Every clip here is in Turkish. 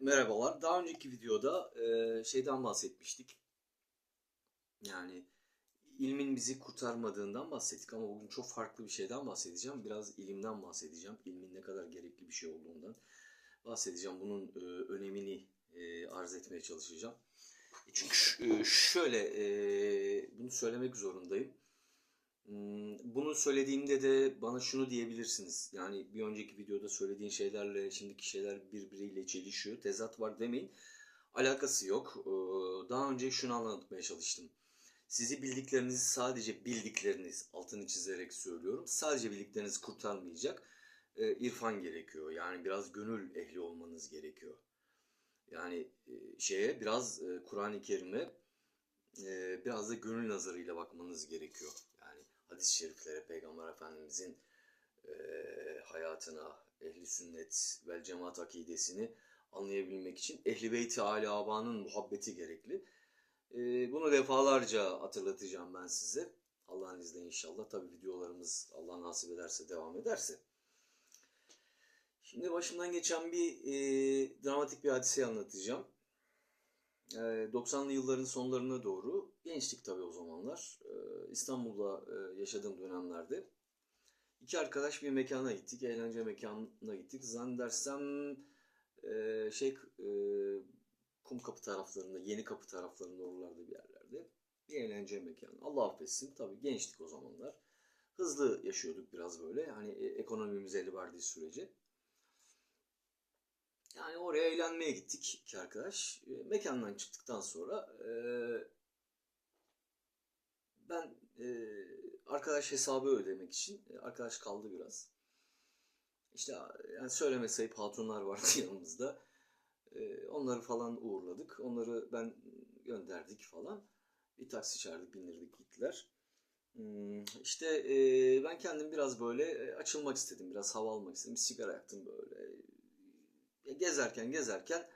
Merhabalar. Daha önceki videoda e, şeyden bahsetmiştik. Yani ilmin bizi kurtarmadığından bahsettik ama bugün çok farklı bir şeyden bahsedeceğim. Biraz ilimden bahsedeceğim. İlmin ne kadar gerekli bir şey olduğundan bahsedeceğim. Bunun e, önemini e, arz etmeye çalışacağım. E, Çünkü e, şöyle e, bunu söylemek zorundayım. Hmm, Bunu söylediğimde de bana şunu diyebilirsiniz. Yani bir önceki videoda söylediğin şeylerle şimdiki şeyler birbiriyle çelişiyor. Tezat var demeyin. Alakası yok. Ee, Daha önce şunu anlatmaya çalıştım. Sizi bildiklerinizi sadece bildikleriniz altını çizerek söylüyorum. Sadece bildikleriniz kurtarmayacak. Ee, irfan gerekiyor. Yani biraz gönül ehli olmanız gerekiyor. Yani e, şeye biraz e, Kur'an-ı Kerim'e e, biraz da gönül nazarıyla bakmanız gerekiyor. Hadis-i şeriflere, Peygamber Efendimizin e, hayatına, ehli sünnet vel cemaat akidesini anlayabilmek için ehli beyti âli abanın muhabbeti gerekli. E, bunu defalarca hatırlatacağım ben size. Allah'ın izniyle inşallah. Tabi videolarımız Allah nasip ederse devam ederse. Şimdi başımdan geçen bir e, dramatik bir hadiseyi anlatacağım. Ee, 90'lı yılların sonlarına doğru gençlik tabii o zamanlar. Ee, İstanbul'da e, yaşadığım dönemlerde iki arkadaş bir mekana gittik. Eğlence mekanına gittik. Zannedersem e, şey e, Kumkapı taraflarında, Yeni Kapı taraflarında oralarda bir yerlerde. Bir eğlence mekanı. Allah affetsin tabii gençtik o zamanlar. Hızlı yaşıyorduk biraz böyle. Hani ekonomimiz el verdiği sürece. Yani oraya eğlenmeye gittik iki arkadaş. Mekandan çıktıktan sonra ben e, arkadaş hesabı ödemek için e, arkadaş kaldı biraz. İşte yani söyleme sayıp hatunlar vardı yanımızda. E, onları falan uğurladık. Onları ben gönderdik falan. Bir taksi çağırdık, bindirdik gittiler. Hmm, İşte ben kendim biraz böyle açılmak istedim. Biraz hava almak istedim. Bir sigara yaktım böyle gezerken gezerken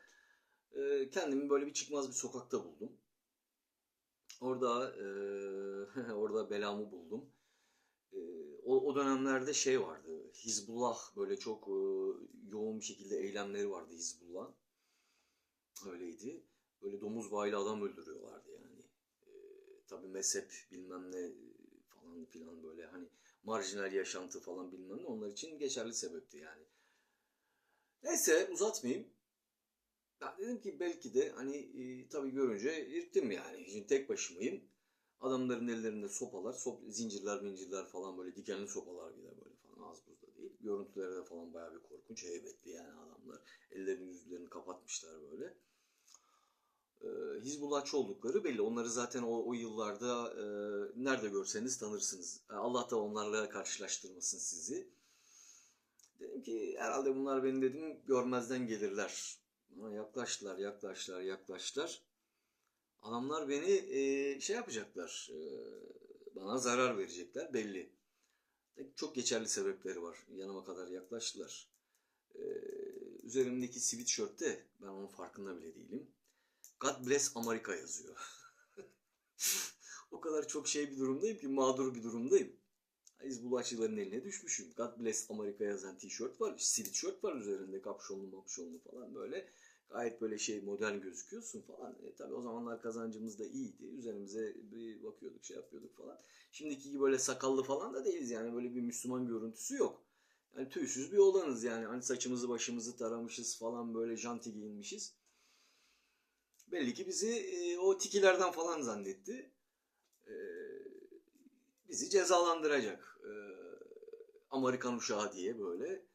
kendimi böyle bir çıkmaz bir sokakta buldum. Orada e, orada belamı buldum. E, o, o dönemlerde şey vardı. Hizbullah böyle çok e, yoğun bir şekilde eylemleri vardı Hizbullah. Öyleydi. Böyle domuz bağıyla adam öldürüyorlardı yani. E, tabii mezhep bilmem ne falan filan böyle hani marjinal yaşantı falan bilmem ne onlar için geçerli sebepti yani. Neyse uzatmayayım. Ben dedim ki belki de hani e, tabii görünce irktim yani. Şimdi tek başımayım. Adamların ellerinde sopalar, sop, zincirler, zincirler falan böyle dikenli sopalar de böyle falan az buzda değil. Görüntüleri de falan bayağı bir korkunç, heybetli yani adamlar. Ellerini yüzlerini kapatmışlar böyle. Ee, Hizbullahçı oldukları belli. Onları zaten o, o yıllarda e, nerede görseniz tanırsınız. E, Allah da onlarla karşılaştırmasın sizi. Dedim ki herhalde bunlar beni dedim görmezden gelirler. Yaklaştılar, yaklaştılar, yaklaştılar. Adamlar beni e, şey yapacaklar, e, bana zarar verecekler belli. Çok geçerli sebepleri var. Yanıma kadar yaklaştılar. E, üzerimdeki sweatshirtte ben onun farkında bile değilim. God bless Amerika yazıyor. o kadar çok şey bir durumdayım ki mağdur bir durumdayım. Hizbullahçıların eline düşmüşüm. God bless Amerika yazan tişört var. Sweatshirt var üzerinde kapşonlu mapşonlu falan böyle. Gayet böyle şey modern gözüküyorsun falan. E, tabii o zamanlar kazancımız da iyiydi. Üzerimize bir bakıyorduk şey yapıyorduk falan. Şimdiki gibi böyle sakallı falan da değiliz yani. Böyle bir Müslüman görüntüsü yok. Yani tüysüz bir olanız yani. Hani saçımızı başımızı taramışız falan böyle janti giyinmişiz. Belli ki bizi e, o tikilerden falan zannetti. E, bizi cezalandıracak. E, Amerikan uşağı diye böyle.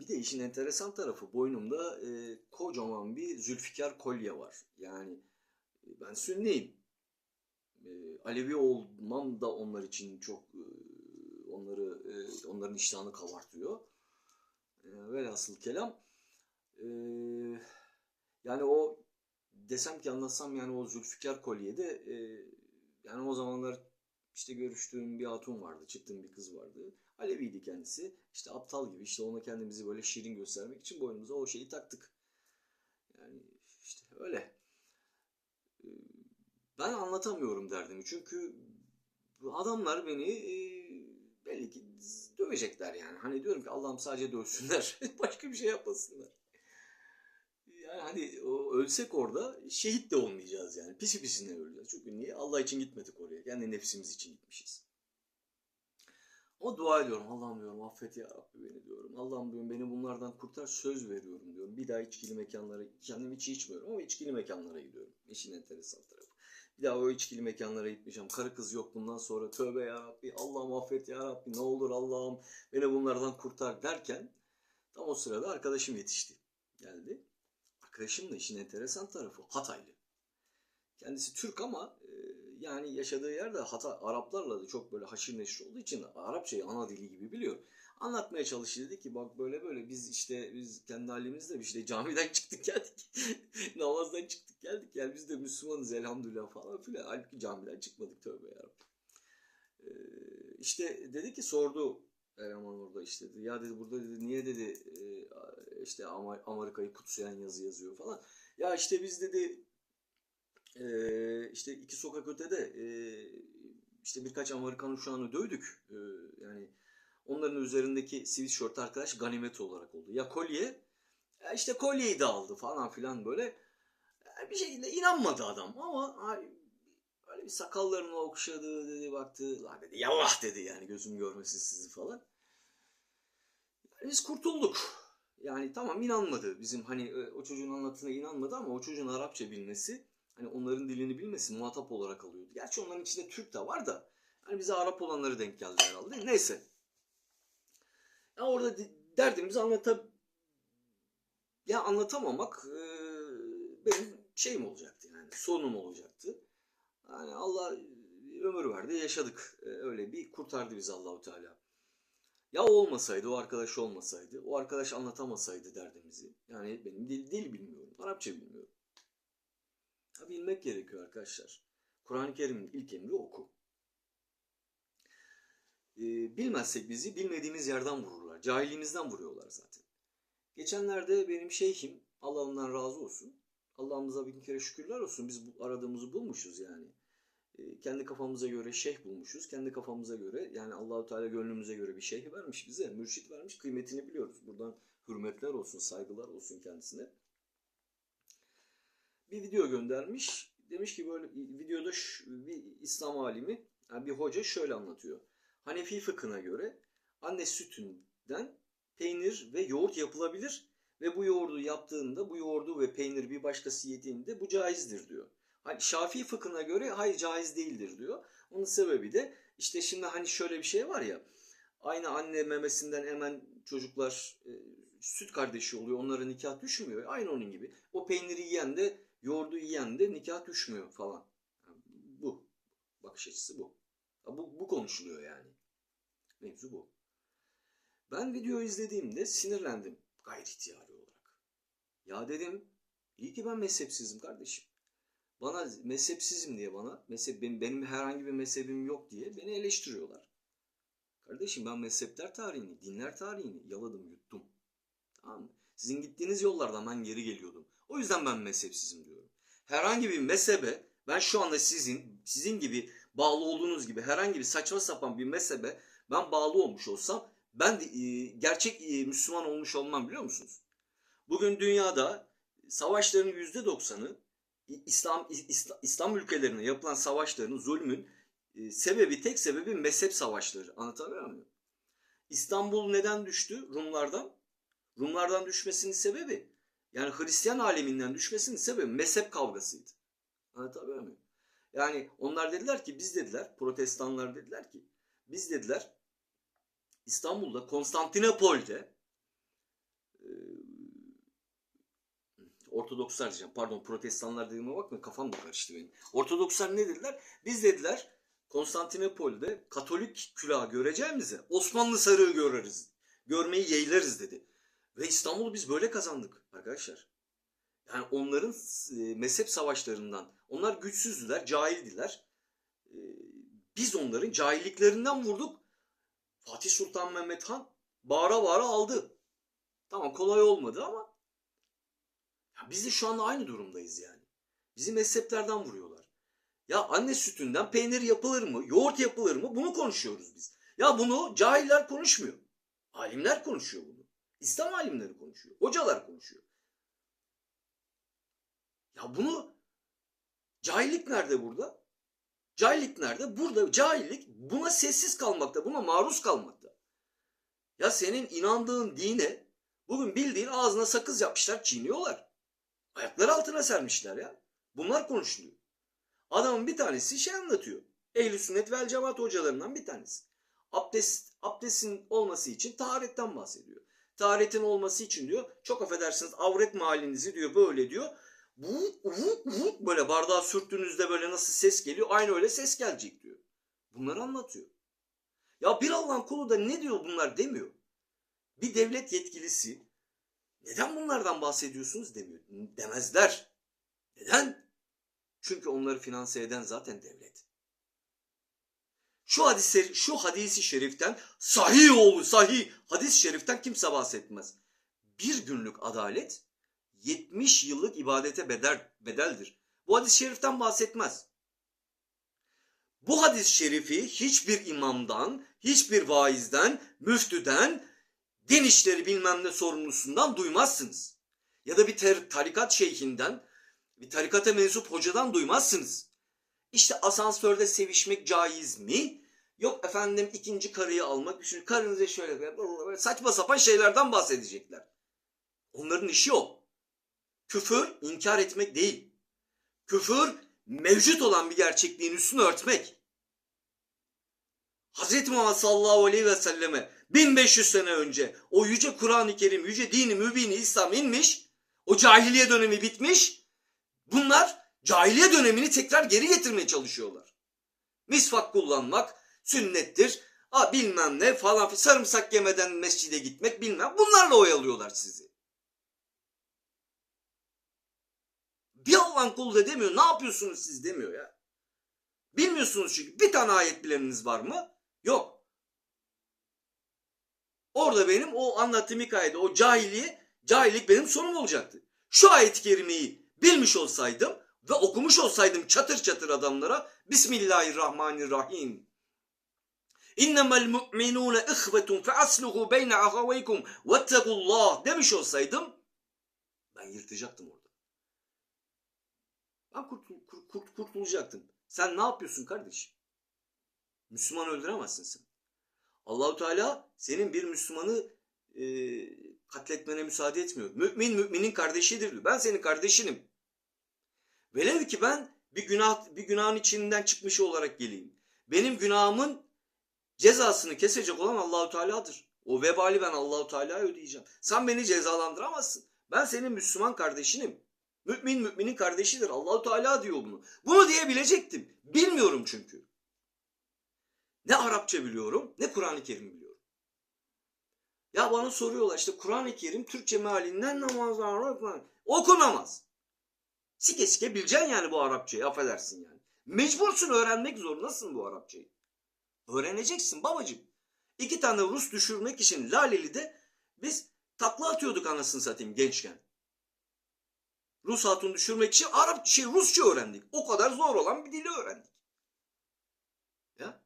Bir de işin enteresan tarafı boynumda e, kocaman bir Zülfikar kolye var. Yani e, ben Sünniyim. E, Alevi olmam da onlar için çok e, onları e, onların iştahını kabartıyor. E, velhasıl kelam e, yani o desem ki anlatsam yani o Zülfikar kolyede e, yani o zamanlar işte görüştüğüm bir hatun vardı, çıktığım bir kız vardı. Aleviydi kendisi. İşte aptal gibi işte ona kendimizi böyle şirin göstermek için boynumuza o şeyi taktık. Yani işte öyle. Ee, Ben anlatamıyorum derdimi çünkü adamlar beni e, belli ki dövecekler yani. Hani diyorum ki Allah'ım sadece dövsünler. Başka bir şey yapmasınlar. Yani hani o ölsek orada şehit de olmayacağız yani. Pisi pisine öleceğiz. Çünkü niye? Allah için gitmedik oraya. Kendi nefsimiz için gitmişiz. O dua ediyorum. Allah'ım diyorum affet ya Rabbi beni diyorum. Allah'ım diyorum beni bunlardan kurtar söz veriyorum diyorum. Bir daha içkili mekanlara, kendim içi içmiyorum ama içkili mekanlara gidiyorum. İşin enteresan tarafı. Bir daha o içkili mekanlara gitmeyeceğim. Karı kız yok bundan sonra. Tövbe ya Rabbi. Allah'ım affet ya Rabbi. Ne olur Allah'ım beni bunlardan kurtar derken tam o sırada arkadaşım yetişti. Geldi. Arkadaşım da işin enteresan tarafı Hataylı. Kendisi Türk ama yani yaşadığı yerde Hatay Araplarla da çok böyle haşır neşir olduğu için Arapçayı ana dili gibi biliyor. Anlatmaya çalıştı dedi ki bak böyle böyle biz işte biz kendi halimizde işte camiden çıktık geldik. Namazdan çıktık geldik yani biz de Müslümanız elhamdülillah falan filan. Halbuki camiden çıkmadık tövbe yarabbim. Ee, işte dedi ki sordu Erman orada işte dedi. Ya dedi burada dedi niye dedi e, işte Amerika'yı kutsayan yazı yazıyor falan. Ya işte biz dedi e, işte iki sokak ötede e, işte birkaç Amerikan uçağını dövdük. E, yani onların üzerindeki sweatshirt arkadaş ganimet olarak oldu. Ya kolye ya işte kolyeyi de aldı falan filan böyle. Ya bir şekilde inanmadı adam ama böyle bir sakallarını okşadı dedi baktı. La dedi yallah dedi yani gözüm görmesin sizi falan. Yani biz kurtulduk. Yani tamam inanmadı bizim hani e, o çocuğun anlattığına inanmadı ama o çocuğun Arapça bilmesi hani onların dilini bilmesi muhatap olarak alıyordu. Gerçi onların içinde Türk de var da hani bize Arap olanları denk geldi herhalde. Neyse. Ya orada de- derdimizi anlatab ya anlatamamak e, benim şeyim olacaktı yani sonum olacaktı. Yani Allah ömür verdi yaşadık. E, öyle bir kurtardı bizi Allahu Teala. Ya olmasaydı, o arkadaş olmasaydı, o arkadaş anlatamasaydı derdimizi. Yani benim dil, dil bilmiyorum, Arapça bilmiyorum. Bilmek gerekiyor arkadaşlar. Kur'an-ı Kerim'in ilk emri oku. Ee, bilmezsek bizi bilmediğimiz yerden vururlar. Cahilliğimizden vuruyorlar zaten. Geçenlerde benim şeyhim, Allah ondan razı olsun. Allah'ımıza bin kere şükürler olsun. Biz aradığımızı bulmuşuz yani. E, kendi kafamıza göre şeyh bulmuşuz. Kendi kafamıza göre yani Allahu Teala gönlümüze göre bir şeyh vermiş bize. Mürşit vermiş. Kıymetini biliyoruz. Buradan hürmetler olsun, saygılar olsun kendisine. Bir video göndermiş. Demiş ki böyle videoda şu- bir İslam alimi, yani bir hoca şöyle anlatıyor. Hanefi fıkhına göre anne sütünden peynir ve yoğurt yapılabilir ve bu yoğurdu yaptığında bu yoğurdu ve peynir bir başkası yediğinde bu caizdir diyor. Hani Şafii fıkhına göre hayır caiz değildir diyor. Onun sebebi de işte şimdi hani şöyle bir şey var ya aynı anne memesinden emen çocuklar e, süt kardeşi oluyor. Onlara nikah düşmüyor. Aynı onun gibi. O peyniri yiyen de yoğurdu yiyen de nikah düşmüyor falan. Yani bu. Bakış açısı bu. Bu, bu konuşuluyor yani. Mevzu bu. Ben video izlediğimde sinirlendim. Gayri ihtiyari olarak. Ya dedim iyi ki ben mezhepsizim kardeşim. Bana mezhepsizim diye bana, mezhep, benim, benim herhangi bir mezhebim yok diye beni eleştiriyorlar. Kardeşim ben mezhepler tarihini, dinler tarihini yaladım, yuttum. Tamam mı? Sizin gittiğiniz yollardan ben geri geliyordum. O yüzden ben mezhepsizim diyorum. Herhangi bir mezhebe, ben şu anda sizin, sizin gibi bağlı olduğunuz gibi herhangi bir saçma sapan bir mezhebe ben bağlı olmuş olsam ben de e, gerçek e, Müslüman olmuş olmam biliyor musunuz? Bugün dünyada savaşların yüzde doksanı İslam İslam, İslam ülkelerine yapılan savaşların zulmün e, sebebi tek sebebi mezhep savaşları. Anlatabiliyor muyum? İstanbul neden düştü Rumlardan? Rumlardan düşmesinin sebebi yani Hristiyan aleminden düşmesinin sebebi mezhep kavgasıydı. Anlatabiliyor muyum? Yani onlar dediler ki biz dediler protestanlar dediler ki biz dediler İstanbul'da Konstantinopol'de Ortodokslar diyeceğim. Pardon protestanlar dediğime bakma kafam da karıştı benim. Ortodokslar ne dediler? Biz dediler Konstantinopol'de Katolik külahı göreceğimize Osmanlı sarığı göreriz. Görmeyi yeğleriz dedi. Ve İstanbul'u biz böyle kazandık arkadaşlar. Yani onların e, mezhep savaşlarından, onlar güçsüzdüler, cahildiler. E, biz onların cahilliklerinden vurduk. Fatih Sultan Mehmet Han bağıra bağıra aldı. Tamam kolay olmadı ama ya biz de şu anda aynı durumdayız yani. Bizi mezheplerden vuruyorlar. Ya anne sütünden peynir yapılır mı? Yoğurt yapılır mı? Bunu konuşuyoruz biz. Ya bunu cahiller konuşmuyor. Alimler konuşuyor bunu. İslam alimleri konuşuyor. Hocalar konuşuyor. Ya bunu cahillik nerede burada? Cahillik nerede? Burada cahillik buna sessiz kalmakta, buna maruz kalmakta. Ya senin inandığın dine bugün bildiğin ağzına sakız yapmışlar, çiğniyorlar. Ayakları altına sermişler ya. Bunlar konuşuluyor. Adamın bir tanesi şey anlatıyor. Ehl-i sünnet vel cemaat hocalarından bir tanesi. Abdest, abdestin olması için taharetten bahsediyor. Taharetin olması için diyor çok affedersiniz avret mahallinizi diyor böyle diyor. Vuk vuk vuk böyle bardağı sürttüğünüzde böyle nasıl ses geliyor aynı öyle ses gelecek diyor. Bunları anlatıyor. Ya bir Allah'ın kulu da ne diyor bunlar demiyor. Bir devlet yetkilisi neden bunlardan bahsediyorsunuz demiyor. Demezler. Neden? Çünkü onları finanse eden zaten devlet. Şu hadis şu hadisi şeriften sahih oğlu sahih hadis şeriften kimse bahsetmez. Bir günlük adalet 70 yıllık ibadete bedel, bedeldir. Bu hadis şeriften bahsetmez. Bu hadis şerifi hiçbir imamdan, hiçbir vaizden, müftüden, din işleri bilmem ne sorumlusundan duymazsınız. Ya da bir tarikat şeyhinden, bir tarikata mensup hocadan duymazsınız. İşte asansörde sevişmek caiz mi? Yok efendim ikinci karıyı almak, üçün karınıza şöyle böyle saçma sapan şeylerden bahsedecekler. Onların işi o. Küfür inkar etmek değil. Küfür mevcut olan bir gerçekliğin üstünü örtmek. Hz. Muhammed sallallahu aleyhi ve selleme 1500 sene önce o yüce Kur'an-ı Kerim, yüce dini mübini İslam inmiş. O cahiliye dönemi bitmiş. Bunlar cahiliye dönemini tekrar geri getirmeye çalışıyorlar. Misvak kullanmak sünnettir. Ha bilmem ne falan sarımsak yemeden mescide gitmek bilmem. Bunlarla oyalıyorlar sizi. Bir Allah'ın kulu da demiyor. Ne yapıyorsunuz siz demiyor ya. Bilmiyorsunuz çünkü. Bir tane ayet bileniniz var mı? Yok. Orada benim o anlattığım hikayede o cahiliye, cahillik benim sonum olacaktı. Şu ayet-i kerimeyi bilmiş olsaydım ve okumuş olsaydım çatır çatır adamlara Bismillahirrahmanirrahim. İnnemel mu'minune ihvetun fe asluhu beyne ahaveykum vettegullah demiş olsaydım ben yırtacaktım orada. Ben kurtul, kurt, kurt, kurtulacaktım. Sen ne yapıyorsun kardeşim? Müslüman öldüremezsin sen. Allahu Teala senin bir Müslümanı e, katletmene müsaade etmiyor. Mümin müminin kardeşidir diyor. Ben senin kardeşinim. Velev ki ben bir günah bir günahın içinden çıkmış olarak geleyim. Benim günahımın cezasını kesecek olan Allahu Teala'dır. O vebali ben Allahu Teala'ya ödeyeceğim. Sen beni cezalandıramazsın. Ben senin Müslüman kardeşinim. Mümin müminin kardeşidir. Allahu Teala diyor bunu. Bunu diyebilecektim. Bilmiyorum çünkü. Ne Arapça biliyorum, ne Kur'an-ı Kerim biliyorum. Ya bana soruyorlar işte Kur'an-ı Kerim Türkçe mealinden namazlar okunamaz. Sike sike bileceksin yani bu Arapçayı affedersin yani. Mecbursun öğrenmek zorundasın bu Arapçayı. Öğreneceksin babacığım. İki tane Rus düşürmek için Laleli'de biz takla atıyorduk anasını satayım gençken. Rus hatun düşürmek için Arap şey Rusça öğrendik. O kadar zor olan bir dili öğrendik. Ya.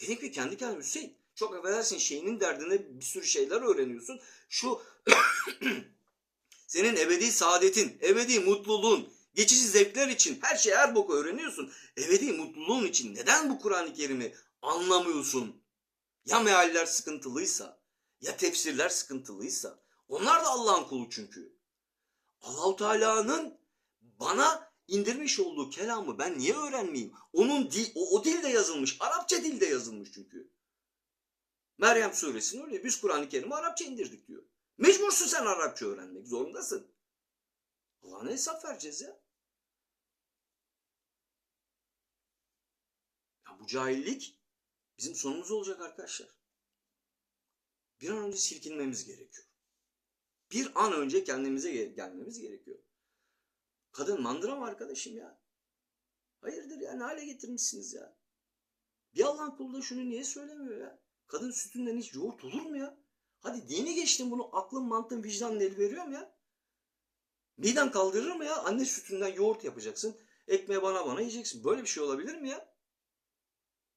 Dedik ki kendi kendime Hüseyin çok affedersin şeyinin derdine bir sürü şeyler öğreniyorsun. Şu senin ebedi saadetin, ebedi mutluluğun, geçici zevkler için her şey her boku öğreniyorsun. Ebedi mutluluğun için neden bu Kur'an-ı Kerim'i anlamıyorsun? Ya mealler sıkıntılıysa, ya tefsirler sıkıntılıysa. Onlar da Allah'ın kulu çünkü. Allahu Teala'nın bana indirmiş olduğu kelamı ben niye öğrenmeyeyim? Onun dil, o, o dilde yazılmış. Arapça dilde yazılmış çünkü. Meryem suresinin öyle. Biz Kur'an-ı Kerim'i Arapça indirdik diyor. Mecbursun sen Arapça öğrenmek. Zorundasın. Allah'ına hesap vereceğiz ya. Ya bu cahillik bizim sonumuz olacak arkadaşlar. Bir an önce silkinmemiz gerekiyor. Bir an önce kendimize gelmemiz gerekiyor. Kadın mandıra mı arkadaşım ya? Hayırdır ya ne hale getirmişsiniz ya? Bir Allah'ın kulu da şunu niye söylemiyor ya? Kadın sütünden hiç yoğurt olur mu ya? Hadi dini geçtim bunu aklın mantığın vicdanın el veriyor mu ya? Miden kaldırır mı ya? Anne sütünden yoğurt yapacaksın. Ekmeği bana bana yiyeceksin. Böyle bir şey olabilir mi ya?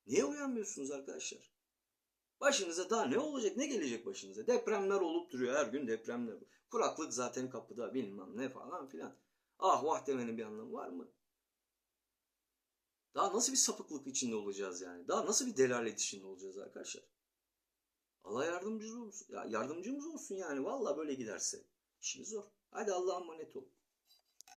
Niye uyanmıyorsunuz arkadaşlar? Başınıza daha ne olacak? Ne gelecek başınıza? Depremler olup duruyor her gün depremler. Kuraklık zaten kapıda bilmem ne falan filan. Ah vah demenin bir anlamı var mı? Daha nasıl bir sapıklık içinde olacağız yani? Daha nasıl bir delalet içinde olacağız arkadaşlar? Allah yardımcımız olsun. Ya yardımcımız olsun yani. Vallahi böyle giderse. İşimiz zor. Hadi Allah'a emanet ol.